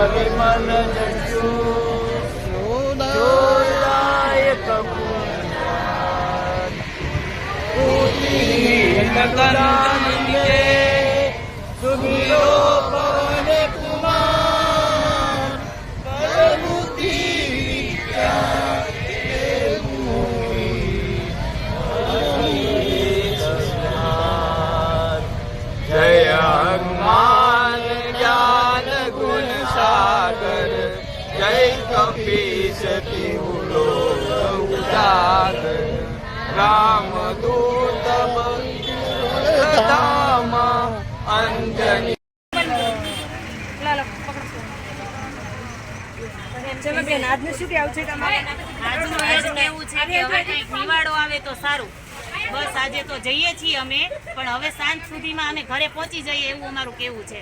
મારે મન જોડાય કપૂર જય ઉદાર તિહુલો રામ દૂત ધામ અંજની ચલો બેન આવે તો સારું બસ આજે તો જઈએ છીએ અમે પણ હવે સાંજ સુધીમાં અમે ઘરે પહોંચી જઈએ એવું અમારું કેવું છે